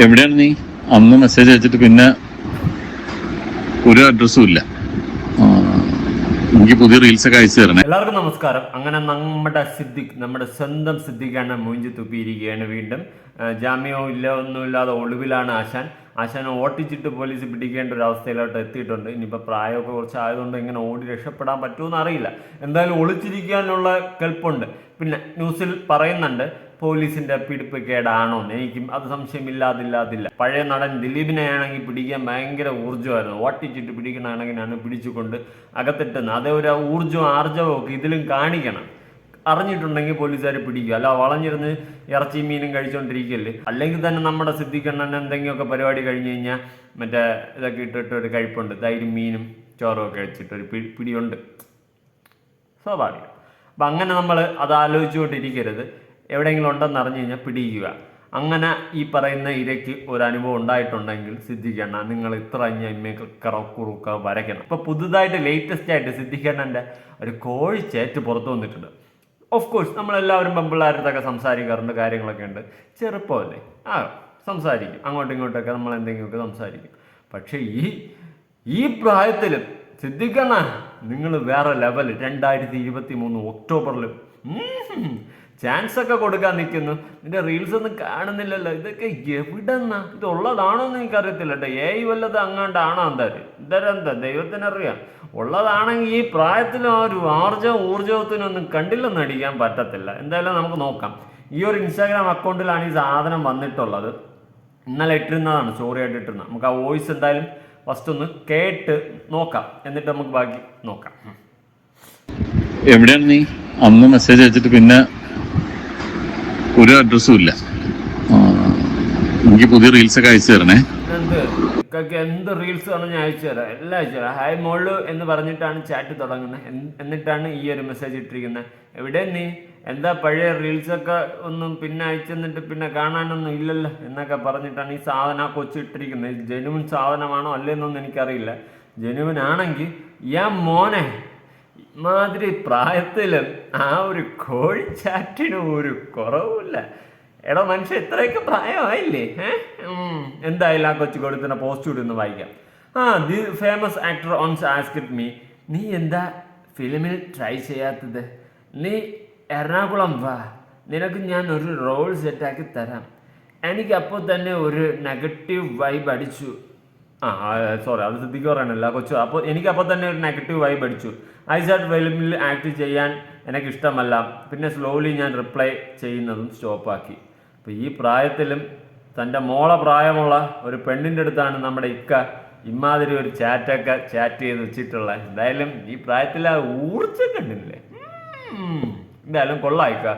എവിടെയാണ് നീ? അന്ന് മെസ്സേജ് അയച്ചിട്ട് പിന്നെ ഒരു അഡ്രസ്സും ഇല്ല. എനിക്ക് പുതിയ റീൽസ് ഒക്കെ അയച്ചു തരണേ. എല്ലാവർക്കും നമസ്കാരം. അങ്ങനെ നമ്മുടെ സിദ്ദിഖ് നമ്മുടെ സ്വന്തം സിദ്ദിഖാണ് മൂഞ്ചി തുപ്പിയിരിക്കുകയാണ് വീണ്ടും. ജാമ്യമോ ഇല്ല ഒന്നുമില്ലാതെ ഒളിവിലാണ് ആശാൻ. ആശാൻ ഓട്ടിച്ചിട്ട് പോലീസ് പിടിക്കേണ്ട ഒരു അവസ്ഥയിലോട്ട് എത്തിയിട്ടുണ്ട്. ഇനിയിപ്പോൾ പ്രായമൊക്കെ കുറച്ച് ആയതുകൊണ്ട് ഇങ്ങനെ ഓടി രക്ഷപ്പെടാൻ പറ്റുമെന്ന് അറിയില്ല. എന്തായാലും ഒളിച്ചിരിക്കാനുള്ള കെൽപ്പുണ്ട്. പിന്നെ ന്യൂസിൽ പറയുന്നുണ്ട് പോലീസിന്റെ പിടിപ്പ് കേടാണോ? എനിക്ക് അത് സംശയമില്ലാതില്ലാതില്ല. പഴയ നടൻ ദിലീപിനെ ആണെങ്കിൽ പിടിക്കാൻ ഭയങ്കര ഊർജമായിരുന്നു. ഓട്ടിച്ചിട്ട് പിടിക്കണമെങ്കിലാണ് പിടിച്ചുകൊണ്ട് അകത്തിട്ടുന്നത്. അതേ ഒരു ഊർജവും ആർജവും ഒക്കെ ഇതിലും കാണിക്കണം. അറിഞ്ഞിട്ടുണ്ടെങ്കിൽ പോലീസുകാർ പിടിക്കുക അല്ല വളഞ്ഞിരുന്ന് ഇറച്ചി മീനും കഴിച്ചുകൊണ്ടിരിക്കല്ലേ അല്ലെങ്കിൽ തന്നെ നമ്മുടെ സിദ്ധിക്കണ്ണൻ എന്തെങ്കിലുമൊക്കെ പരിപാടി കഴിഞ്ഞ് കഴിഞ്ഞാൽ മറ്റേ ഇതൊക്കെ ഇട്ടിട്ട് ഒരു കഴിപ്പുണ്ട്. തൈരും മീനും ചോറും ഒക്കെ വെച്ചിട്ട് ഒരു പിടി പിടിയുണ്ട്. സ്വാഭാവികം. അപ്പം അങ്ങനെ നമ്മൾ അത് ആലോചിച്ചുകൊണ്ടിരിക്കരുത്. എവിടെയെങ്കിലും ഉണ്ടെന്ന് അറിഞ്ഞു കഴിഞ്ഞാൽ പിടിക്കുക അങ്ങനെ ഈ പറയുന്ന ഇരയ്ക്ക് ഒരു അനുഭവം ഉണ്ടായിട്ടുണ്ടെങ്കിൽ സിദ്ധിക്കണ്ണ നിങ്ങൾ ഇത്ര അഞ്ഞ കറക്കുറുക്ക വരയ്ക്കണം. ഇപ്പൊ പുതുതായിട്ട് ലേറ്റസ്റ്റ് ആയിട്ട് സിദ്ധിക്കണ്ണന്റെ ഒരു കോഴിച്ചേറ്റ് പുറത്തു വന്നിട്ടുണ്ട്. ഓഫ് കോഴ്സ് നമ്മളെല്ലാവരും പെമ്പിള്ളാരത്തൊക്കെ സംസാരിക്കാറുണ്ട് കാര്യങ്ങളൊക്കെ ഉണ്ട്. ചെറുപ്പമല്ലേ? ആ സംസാരിക്കും. അങ്ങോട്ടും ഇങ്ങോട്ടൊക്കെ നമ്മൾ എന്തെങ്കിലുമൊക്കെ സംസാരിക്കും. പക്ഷേ ഈ ഈ പ്രായത്തിൽ സിദ്ധിക്കണ്ണ നിങ്ങൾ വേറെ ലെവൽ രണ്ടായിരത്തി ഇരുപത്തി മൂന്ന് ഒക്ടോബറിലും ചാൻസ് ഒക്കെ കൊടുക്കാൻ നിൽക്കുന്നു. നിന്റെ റീൽസ് ഒന്നും കാണുന്നില്ലല്ലോ. ഇതൊക്കെ എവിടെന്നാ? ഇത് ഉള്ളതാണോ എന്ന് എനിക്കറിയത്തില്ല കേട്ടോ ഏയ് വല്ലത് അങ്ങാണ്ടാണോ എന്തായാലും. ഇതരെന്താ ദൈവത്തിനറിയാം ഉള്ളതാണെങ്കിൽ ഈ പ്രായത്തിലും ആ ഒരു ആർജവും ഊർജവത്തിനൊന്നും കണ്ടില്ലെന്ന് അടിക്കാൻ പറ്റത്തില്ല. എന്തായാലും നമുക്ക് നോക്കാം. ഈ ഒരു ഇൻസ്റ്റാഗ്രാം അക്കൗണ്ടിലാണ് ഈ സാധനം വന്നിട്ടുള്ളത്. ഇന്നലെ ഇട്ടിരുന്നതാണ്. സ്റ്റോറി ആയിട്ട് ഇട്ടിരുന്നത്. നമുക്ക് ആ വോയിസ് എന്തായാലും ഫസ്റ്റ് ഒന്ന് കേട്ട് നോക്കാം. എന്നിട്ട് നമുക്ക് ബാക്കി നോക്കാം. എവിടെയാണ് നീ? അന്ന് മെസ്സേജ് അയച്ചിട്ട് പിന്നെ ഒരു അഡ്രസ്സും ഇല്ല. എനിക്ക് പുതിയ റീൽസ് ഒക്കെ അയച്ചു തരണേ. എന്ത് റീൽസ് ഞാൻ അയച്ചു തരാം. എല്ലാം അയച്ചു തരാം. ഹായ് മോൾ എന്ന് പറഞ്ഞിട്ടാണ് ചാറ്റ് തുടങ്ങുന്നത് എന്നിട്ടാണ് ഈ ഒരു മെസ്സേജ് ഇട്ടിരിക്കുന്നത് എവിടെ നീ? എന്താ പഴയ റീൽസൊക്കെ ഒന്നും പിന്നെ അയച്ചു തന്നിട്ട് പിന്നെ കാണാനൊന്നും ഇല്ലല്ലോ എന്നൊക്കെ പറഞ്ഞിട്ടാണ് ഈ സാധനം ആ കൊച്ചു ഇട്ടിരിക്കുന്നത് ജനുവിൻ സാധനമാണോ അല്ലേന്നൊന്നും എനിക്കറിയില്ല. ജെനുവിൻ ആണെങ്കിൽ യാ മോനെ ഇമാതിരി പ്രായത്തിലും ആ ഒരു കോഴിച്ചാറ്റിനും ഒരു കുറവുമില്ല. എടാ മനുഷ്യ ഇത്രയൊക്കെ പ്രായമായില്ലേ? എന്തായാലും ആ കൊച്ചു കൊടുത്തുന്ന പോസ്റ്റ് ഒന്ന് വായിക്കാം. ആ the famous actor once asked it me നീ എന്താ ഫിലിമിൽ ട്രൈ ചെയ്യാത്തത്? നീ എറണാകുളം വാ. നിനക്ക് ഞാൻ ഒരു റോൾ സെറ്റാക്കി തരാം. എനിക്ക് അപ്പോൾ തന്നെ ഒരു നെഗറ്റീവ് വൈബ് അടിച്ചു. ആ സോറി അത് ശ്രദ്ധിക്കുക പറയണല്ലോ കൊച്ചു. അപ്പോൾ എനിക്ക് അപ്പോൾ തന്നെ ഒരു നെഗറ്റീവ് വൈബ് അടിച്ചു. ഐസാറ്റ് ഫിലിമിൽ ആക്ട് ചെയ്യാൻ എനിക്ക് ഇഷ്ടമല്ല പിന്നെ സ്ലോലി ഞാൻ റിപ്ലൈ ചെയ്യുന്നതും സ്റ്റോപ്പാക്കി അപ്പോൾ ഈ പ്രായത്തിലും തന്റെ മോളെ പ്രായമുള്ള ഒരു പെണ്ണിന്റെ അടുത്താണ് നമ്മുടെ ഇക്ക ഇമാതിരി ഒരു ചാറ്റൊക്കെ ചാറ്റ് ചെയ്ത് വെച്ചിട്ടുള്ളത്. എന്തായാലും ഈ പ്രായത്തിൽ ആ ഊർജം കണ്ടില്ലേ. എന്തായാലും കൊള്ളായിക്ക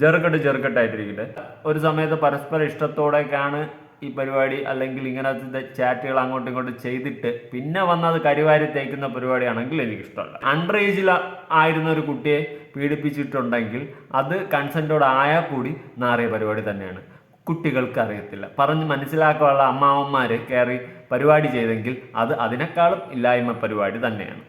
ചെറുക്കെട്ട് ചെറുക്കെട്ടായിട്ടിരിക്കട്ടെ. ഒരു സമയത്ത് പരസ്പര ഇഷ്ടത്തോടെയൊക്കെയാണ് ഈ പരിപാടി അല്ലെങ്കിൽ ഇങ്ങനത്തെ ചാറ്റുകൾ അങ്ങോട്ടും ഇങ്ങോട്ടും ചെയ്തിട്ട് പിന്നെ വന്നത് കരിവാരി തേക്കുന്ന പരിപാടിയാണെങ്കിൽ എനിക്കിഷ്ടമല്ല. അണ്ടർ ഏജിൽ ആയിരുന്ന ഒരു കുട്ടിയെ പീഡിപ്പിച്ചിട്ടുണ്ടെങ്കിൽ അത് കൺസെന്റോട് ആയാൽ കൂടി നാറിയ പരിപാടി തന്നെയാണ്. കുട്ടികൾക്ക് അറിയത്തില്ല. പറഞ്ഞ് മനസ്സിലാക്കാനുള്ള അമ്മാവന്മാർ കയറി പരിപാടി ചെയ്തെങ്കിൽ അത് അതിനേക്കാളും ഇല്ലായ്മ പരിപാടി തന്നെയാണ്.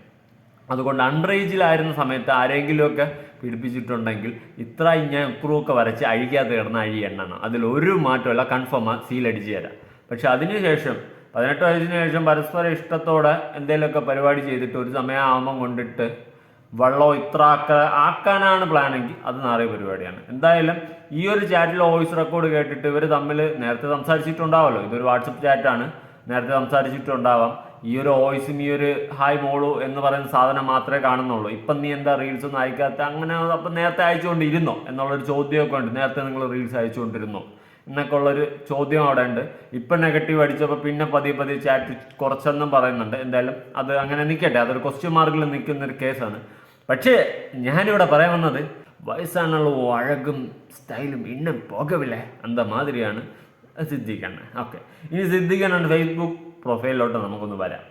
അതുകൊണ്ട് അണ്ടർ ഏജിലായിരുന്ന സമയത്ത് ആരെങ്കിലുമൊക്കെ പിടിപ്പിച്ചിട്ടുണ്ടെങ്കിൽ ഇത്ര ഞാൻ ഉക്രൂക്കെ വരച്ച് അഴിക്കാതെ കിടന്ന അഴി എണ്ണണം. അതിൽ ഒരു മാറ്റമല്ല കൺഫേം സീലടിച്ച് തരാം. പക്ഷെ അതിനുശേഷം പതിനെട്ട് വയസ്സിന് ശേഷം പരസ്പര ഇഷ്ടത്തോടെ എന്തെങ്കിലുമൊക്കെ പരിപാടി ചെയ്തിട്ട് ഒരു സമയമാകുമ്പം കൊണ്ടിട്ട് വെള്ളം ഇത്ര ആക്ക ആക്കാനാണ് പ്ലാനെങ്കിൽ അത് നാറിയ പരിപാടിയാണ്. എന്തായാലും ഈ ഒരു ചാറ്റിൽ വോയിസ് റെക്കോർഡ് കേട്ടിട്ട് ഇവർ തമ്മിൽ നേരത്തെ സംസാരിച്ചിട്ടുണ്ടാവല്ലോ. ഇതൊരു വാട്സപ്പ് ചാറ്റാണ് നേരത്തെ സംസാരിച്ചിട്ടുണ്ടാവാം. ഈ ഒരു വോയിസും ഈ ഒരു ഹായ് മോളു എന്ന് പറയുന്ന സാധനം മാത്രമേ കാണുന്നുള്ളൂ. ഇപ്പം നീ എന്താ റീൽസ് ഒന്നും അയക്കാത്ത അങ്ങനെ അപ്പം നേരത്തെ അയച്ചുകൊണ്ടിരുന്നോ എന്നുള്ളൊരു ചോദ്യമൊക്കെ ഉണ്ട്. നേരത്തെ നിങ്ങൾ റീൽസ് അയച്ചുകൊണ്ടിരുന്നോ എന്നൊക്കെ ഉള്ളൊരു ചോദ്യം അവിടെ ഉണ്ട്. ഇപ്പം നെഗറ്റീവ് അടിച്ചപ്പോൾ പിന്നെ പതിയെ പതിയെ ചാറ്റ് കുറച്ചെന്നും പറയുന്നുണ്ട്. എന്തായാലും അത് അങ്ങനെ നിൽക്കട്ടെ. അതൊരു ക്വസ്റ്റ്യൻ മാർക്കിൽ നിൽക്കുന്ന ഒരു കേസാണ് പക്ഷേ ഞാനിവിടെ പറയാൻ വന്നത് വയസ്സാണുള്ള അഴകും സ്റ്റൈലും ഇന്നും പോകവില്ലേ അന്ത മാതിരിയാണ്? സിദ്ധിക്കണ്ണ ഓക്കെ ഇനി സിദ്ധിക്കണ്ണൻ ഫേസ്ബുക്ക് പ്രൊഫൈലിലോട്ട് നമുക്കൊന്ന് വരാം.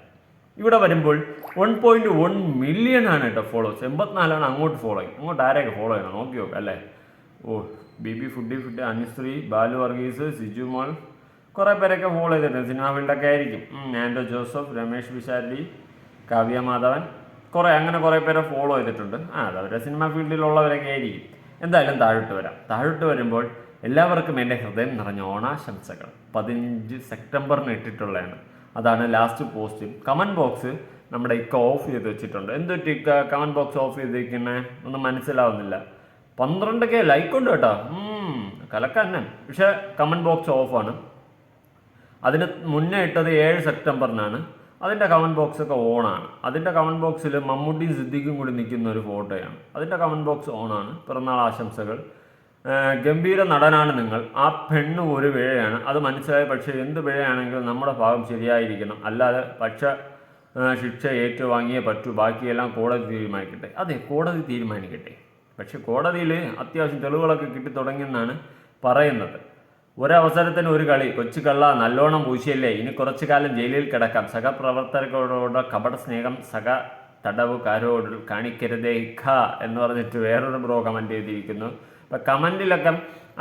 ഇവിടെ വരുമ്പോൾ വൺ പോയിന്റ് വൺ മില്യൺ ആണ് കേട്ടോ ഫോളോവേഴ്സ് എൺപത്തിനാലാണ് അങ്ങോട്ട് ഫോളോ ചെയ്യും അങ്ങോട്ട് ആരെയൊക്കെ ഫോളോ ചെയ്യണം? നോക്കി നോക്കാം അല്ലേ? ഓ B B foodie food Anusree Balu Varghese Siju മോൾ. കുറേ പേരൊക്കെ ഫോളോ ചെയ്തിട്ടുണ്ട്. സിനിമ ഫീൽഡൊക്കെ ആയിരിക്കും. ആൻഡോ ജോസഫ് രമേഷ് വിശാലി കാവ്യ മാധവൻ. കുറേ അങ്ങനെ കുറേ പേരെ ഫോളോ ചെയ്തിട്ടുണ്ട്. ആ അത് അവരുടെ സിനിമ ഫീൽഡിലുള്ളവരൊക്കെ ആയിരിക്കും. എന്തായാലും താഴോട്ട് വരാം. താഴോട്ട് വരുമ്പോൾ എല്ലാവർക്കും എന്റെ ഹൃദയം നിറഞ്ഞ ഓണാശംസകൾ. പതിനഞ്ച് സെപ്റ്റംബറിന് ഇട്ടിട്ടുള്ളതാണ്. അതാണ് ലാസ്റ്റ് പോസ്റ്റ് കമന്റ് ബോക്സ് നമ്മുടെ ഇക്ക ഓഫ് ചെയ്ത് വെച്ചിട്ടുണ്ട്. എന്തൊറ്റി ഇക്ക കമന്റ് ബോക്സ് ഓഫ് ചെയ്തിരിക്കുന്നത് ഒന്നും മനസ്സിലാവുന്നില്ല. പന്ത്രണ്ട് കെ ലൈക്ക് ഉണ്ട് കേട്ടോ. ഉം, കലക്ക തന്നെ. പക്ഷേ കമന്റ് ബോക്സ് ഓഫാണ് അതിന് മുന്നേ ഇട്ടത് ഏഴ് സെപ്റ്റംബറിനാണ്. അതിന്റെ കമന്റ് ബോക്സ് ഒക്കെ ഓണാണ് അതിന്റെ കമന്റ് ബോക്സിൽ മമ്മൂട്ടിയും സിദ്ദിഖും കൂടി നിൽക്കുന്ന ഒരു ഫോട്ടോയാണ് അതിന്റെ കമന്റ് ബോക്സ് ഓണാണ് പിറന്നാൾ ആശംസകൾ. ഗംഭീര നടനാണ് നിങ്ങൾ. ആ പെണ്ണ് ഒരു പിഴയാണ്. അത് മനസ്സിലായി. പക്ഷേ എന്ത് പിഴയാണെങ്കിലും നമ്മുടെ ഭാഗം ശരിയായിരിക്കണം. അല്ലാതെ പക്ഷ ശിക്ഷ ഏറ്റുവാങ്ങിയേ പറ്റൂ. ബാക്കിയെല്ലാം കോടതി തീരുമാനിക്കട്ടെ. അതെ കോടതി തീരുമാനിക്കട്ടെ. പക്ഷെ കോടതിയിൽ അത്യാവശ്യം തെളിവുകളൊക്കെ കിട്ടി തുടങ്ങിയെന്നാണ് പറയുന്നത്. ഒരവസരത്തിന് ഒരു കളി. കൊച്ചു കള്ള നല്ലോണം പൂശിയല്ലേ? ഇനി കുറച്ചു കാലം ജയിലിൽ കിടക്കാം. സഹപ്രവർത്തകരോട് കപട സ്നേഹം സഹ തടവുകാരോട് കാണിക്കരുതേ. ഖ എന്ന് പറഞ്ഞിട്ട് വേറൊരു ബ്രോ കമന്റ് ചെയ്തിരിക്കുന്നു അപ്പം കമന്റിലൊക്കെ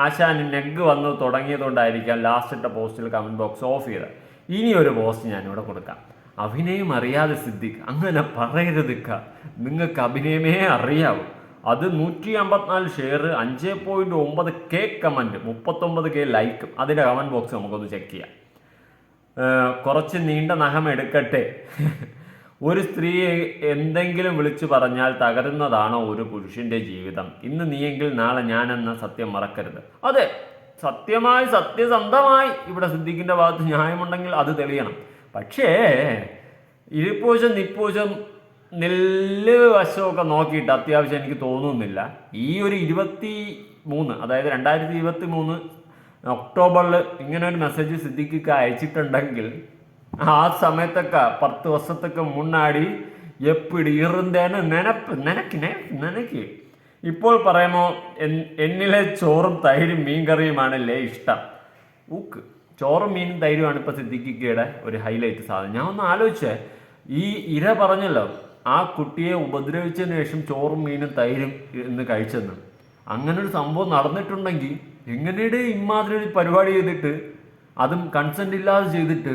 ആശാൻ നെഗ് വന്ന് തുടങ്ങിയതുകൊണ്ടായിരിക്കാം ലാസ്റ്റ് ഇട്ട പോസ്റ്റിൽ കമന്റ് ബോക്സ് ഓഫ് ചെയ്തത്. ഇനി ഒരു പോസ്റ്റ് ഞാനിവിടെ കൊടുക്കാം. അഭിനയം അറിയാതെ സിദ്ദിഖ് അങ്ങനെ പറയരുത് നിങ്ങൾക്ക് അഭിനയമേ അറിയാവൂ. അത് നൂറ്റി അമ്പത്തിനാല് ഷെയർ അഞ്ച് പോയിന്റ് ഒമ്പത് കെ കമന്റ് മുപ്പത്തൊമ്പത് കെ ലൈക്കും അതിന്റെ കമന്റ് ബോക്സ് നമുക്കൊന്ന് ചെക്ക് ചെയ്യാം. കുറച്ച് നീണ്ട നഖം എടുക്കട്ടെ? ഒരു സ്ത്രീയെ എന്തെങ്കിലും വിളിച്ചു പറഞ്ഞാൽ തകരുന്നതാണോ ഒരു പുരുഷന്റെ ജീവിതം? ഇന്ന് നീയെങ്കിൽ നാളെ ഞാൻ എന്ന സത്യം മറക്കരുത്. അതെ സത്യമായി സത്യസന്ധമായി ഇവിടെ സിദ്ദിഖിന്റെ ഭാഗത്ത് ന്യായമുണ്ടെങ്കിൽ അത് തെളിയണം. പക്ഷേ ഇരിപ്പൂശം നിപ്പൂശം നെല്ല് വശമൊക്കെ നോക്കിയിട്ട് അത്യാവശ്യം എനിക്ക് തോന്നുന്നില്ല. ഈ ഒരു ഇരുപത്തി മൂന്ന് അതായത് രണ്ടായിരത്തി ഇരുപത്തി മൂന്ന് ഒക്ടോബറിൽ ഇങ്ങനെ ഒരു മെസ്സേജ് സിദ്ദിഖിക്ക് അയച്ചിട്ടുണ്ടെങ്കിൽ ആ സമയത്തൊക്കെ പത്ത് വർഷത്തൊക്കെ മുന്നാടി എപ്പിടി നനപ്പ് നനക്ക് നനക്ക് നനക്ക്. ഇപ്പോൾ പറയുമോ എന്നിലെ ചോറും തൈരും മീൻകറിയുമാണല്ലേ ഇഷ്ടം. ഊക്ക് ചോറും മീനും തൈരുമാണ് ഇപ്പൊ സിദ്ദിഖിക്കയുടെ ഒരു ഹൈലൈറ്റ് സാധനം. ഞാൻ ഒന്ന് ആലോചിച്ചേ ഈ ഇര പറഞ്ഞല്ലോ ആ കുട്ടിയെ ഉപദ്രവിച്ചതിന് ശേഷം ചോറും മീനും തൈരും എന്ന് കഴിച്ചെന്ന്. അങ്ങനെ ഒരു സംഭവം നടന്നിട്ടുണ്ടെങ്കിൽ എങ്ങനെയുടെ ഇമാതിരി ഒരു പരിപാടി ചെയ്തിട്ട് അതും കൺസെന്റ് ഇല്ലാതെ ചെയ്തിട്ട്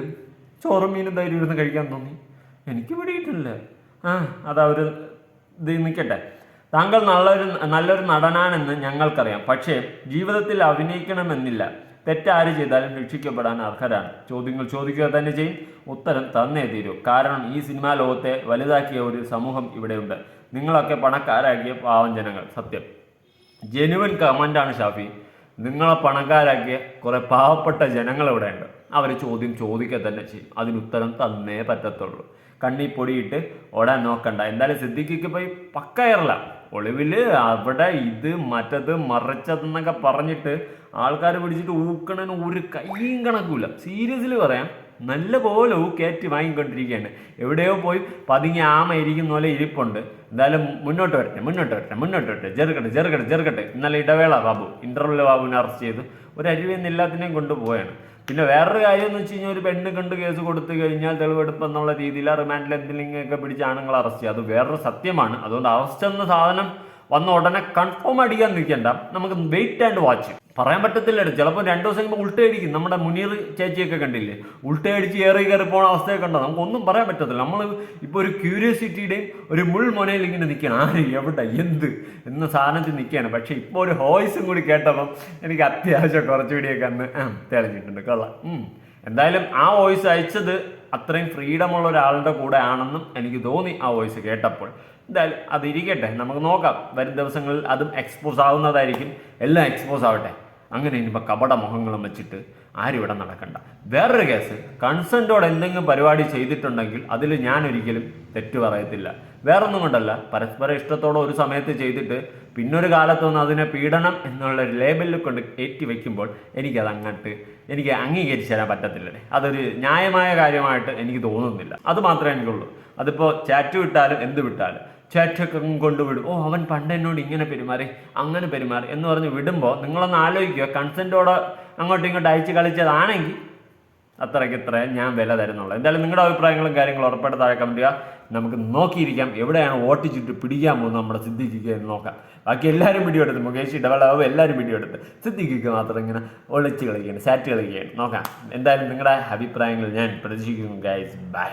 ചോറും മീനും തൈരും ഇരുന്ന് കഴിക്കാൻ തോന്നി. എനിക്ക് പിടിയിട്ടില്ല. ആ അതവർ ഇത് നിൽക്കട്ടെ താങ്കൾ നല്ലൊരു നല്ലൊരു നടനാണെന്ന് ഞങ്ങൾക്കറിയാം. പക്ഷേ ജീവിതത്തിൽ അഭിനയിക്കണമെന്നില്ല. തെറ്റാര് ചെയ്താലും രക്ഷിക്കപ്പെടാൻ അർഹരാണ്. ചോദ്യങ്ങൾ ചോദിക്കുക തന്നെ ചെയ്യും. ഉത്തരം തന്നേ തീരൂ. കാരണം ഈ സിനിമാ ലോകത്തെ വലുതാക്കിയ ഒരു സമൂഹം ഇവിടെയുണ്ട്. നിങ്ങളൊക്കെ പണക്കാരാക്കിയ പാവം ജനങ്ങൾ. സത്യം. ജെനുവൻ കമന്റാണ് ഷാഫി. നിങ്ങളെ പണക്കാരാക്കിയ കുറേ പാവപ്പെട്ട ജനങ്ങൾ ഇവിടെ ഉണ്ട് അവർ ചോദ്യം ചോദിക്കുക തന്നെ ചെയ്യും. അതിനുത്തരം തന്നേ പറ്റത്തുള്ളൂ. കണ്ണി പൊടിയിട്ട് ഓടാൻ നോക്കണ്ട. എന്തായാലും സിദ്ദിഖിക്ക് പോയി പക്കയറില്ല ഒളിവിൽ അവിടെ ഇത് മറ്റത് മറിച്ചതെന്നൊക്കെ പറഞ്ഞിട്ട് ആൾക്കാർ പിടിച്ചിട്ട് ഊക്കണന് ഒരു കൈയും കണക്കൂല സീരിയസ്ലി പറയാം നല്ല പോലെ ഊക്കേറ്റി വാങ്ങിക്കൊണ്ടിരിക്കുകയാണ്. എവിടെയോ പോയി പതുങ്ങി ആമ ഇരിക്കുന്ന പോലെ ഇരിപ്പുണ്ട്. എന്തായാലും മുന്നോട്ട് വരട്ടെ മുന്നോട്ട് വരട്ടെ മുന്നോട്ട് വരട്ടെ. ചെറുക്കട്ടെ ചെറുക്കട്ടെ ചെറുക്കട്ടെ. ഇന്നലെ ഇടവേള ബാബു. ഇന്റർവെൽ ബാബുവിനെ അറസ്റ്റ് ചെയ്ത് ഒരു അരുവിന്ന് എല്ലാത്തിനെയും കൊണ്ടുപോയാണ്. പിന്നെ വേറൊരു കാര്യം എന്ന് വെച്ച് കഴിഞ്ഞാൽ ഒരു പെണ്ണ് കണ്ട് കേസ് കൊടുത്തു കഴിഞ്ഞാൽ തെളിവെടുപ്പ് എന്നുള്ള രീതിയിൽ റിമാൻഡിൽ എന്തെങ്കിലും ഒക്കെ പിടിച്ച് ആണുങ്ങൾ അറസ്റ്റ് ചെയ്യുക. അത് വേറൊരു സത്യമാണ്. അതുകൊണ്ട് അറസ്റ്റ് എന്ന സാധനം വന്ന ഉടനെ കൺഫേം അടിക്കാൻ നിൽക്കണ്ട. നമുക്ക് വെയിറ്റ് ആൻഡ് വാച്ച് പറയാൻ പറ്റത്തില്ല ചിലപ്പോൾ രണ്ടു ദിവസം കഴിയുമ്പോൾ ഉൾട്ടയടിക്കും നമ്മുടെ മുനീർ ചേച്ചിയൊക്കെ കണ്ടില്ലേ? ഉൾട്ടയടിച്ച് ഏറി കയറി പോകുന്ന അവസ്ഥയൊക്കെ ഉണ്ടോ? നമുക്കൊന്നും പറയാൻ പറ്റത്തില്ല. നമ്മൾ ഇപ്പോൾ ഒരു ക്യൂരിയോസിറ്റിയുടെയും ഒരു മുൾ മുനയിൽ ഇങ്ങനെ നിൽക്കണം ആര് എവിടെ? എന്ത്? എന്ന സാധനത്തിൽ നിൽക്കുകയാണ് പക്ഷേ ഇപ്പോൾ ഒരു വോയിസും കൂടി കേട്ടപ്പം എനിക്ക് അത്യാവശ്യം കുറച്ചുകൂടിയൊക്കെ അന്ന് തെളിഞ്ഞിട്ടുണ്ട്. കൊള്ളാം. എന്തായാലും ആ വോയിസ് അയച്ചത് അത്രയും ഫ്രീഡം ഉള്ള ഒരാളുടെ കൂടെ ആണെന്നും എനിക്ക് തോന്നി ആ വോയിസ് കേട്ടപ്പോൾ. എന്തായാലും അതിരിക്കട്ടെ. നമുക്ക് നോക്കാം. വരും ദിവസങ്ങളിൽ അതും എക്സ്പോസ് ആവുന്നതായിരിക്കും. എല്ലാം എക്സ്പോസ് ആവട്ടെ. അങ്ങനെ ഇനിയിപ്പോൾ കപട മുഖങ്ങളും വെച്ചിട്ട് ആരും ഇവിടെ നടക്കണ്ട. വേറൊരു കേസ് കൺസെന്റോടെ എന്തെങ്കിലും പരിപാടി ചെയ്തിട്ടുണ്ടെങ്കിൽ അതിൽ ഞാൻ ഒരിക്കലും തെറ്റ് പറയത്തില്ല. വേറൊന്നും കൊണ്ടല്ല പരസ്പര ഇഷ്ടത്തോടെ ഒരു സമയത്ത് ചെയ്തിട്ട് പിന്നൊരു കാലത്തൊന്നും അതിനെ പീഡനം എന്നുള്ള ഒരു ലേബലിൽ കൊണ്ട് ഏറ്റി വയ്ക്കുമ്പോൾ എനിക്കത് അങ്ങോട്ട് എനിക്ക് അംഗീകരിച്ചു തരാൻ പറ്റത്തില്ലേ. അതൊരു ന്യായമായ കാര്യമായിട്ട് എനിക്ക് തോന്നുന്നില്ല. അത് മാത്രമേ എനിക്കുള്ളൂ. അതിപ്പോൾ ചാറ്റ് വിട്ടാലും എന്ത് വിട്ടാലും ചാറ്റൊക്കെ കൊണ്ടുവിടും. ഓ അവൻ പണ്ട് എന്നോട് ഇങ്ങനെ പെരുമാറി അങ്ങനെ പെരുമാറി എന്ന് പറഞ്ഞ് വിടുമ്പോൾ നിങ്ങളൊന്ന് ആലോചിക്കുക. കൺസെന്റോടെ അങ്ങോട്ടും ഇങ്ങോട്ടും അയച്ച് കളിച്ചതാണെങ്കിൽ അത്രയ്ക്ക് ഇത്ര ഞാൻ വില തരുന്നുള്ളൂ. എന്തായാലും നിങ്ങളുടെ അഭിപ്രായങ്ങളും കാര്യങ്ങളും ഉറപ്പായിട്ട് താഴെ കമന്റ് ചെയ്യുക നമുക്ക് നോക്കിയിരിക്കാം എവിടെയാണ് വോട്ട് ചുറ്റ് പിടിക്കാൻ പോകുന്നത് നമ്മുടെ സിദ്ധിക്കുക എന്ന് നോക്കാം. ബാക്കി എല്ലാവരും വീഡിയോ എടുത്ത് മുകേഷ് ഇടവേളാവ് എല്ലാവരും വീഡിയോ എടുത്ത് സിദ്ധിക്കുക മാത്രം ഇങ്ങനെ ഒളിച്ച് കളിക്കുകയാണ് സാറ്റ് കളിക്കുകയാണ്. നോക്കാം. എന്തായാലും നിങ്ങളുടെ അഭിപ്രായങ്ങൾ ഞാൻ പ്രതീക്ഷിക്കുന്നു ഗൈസ് ബൈ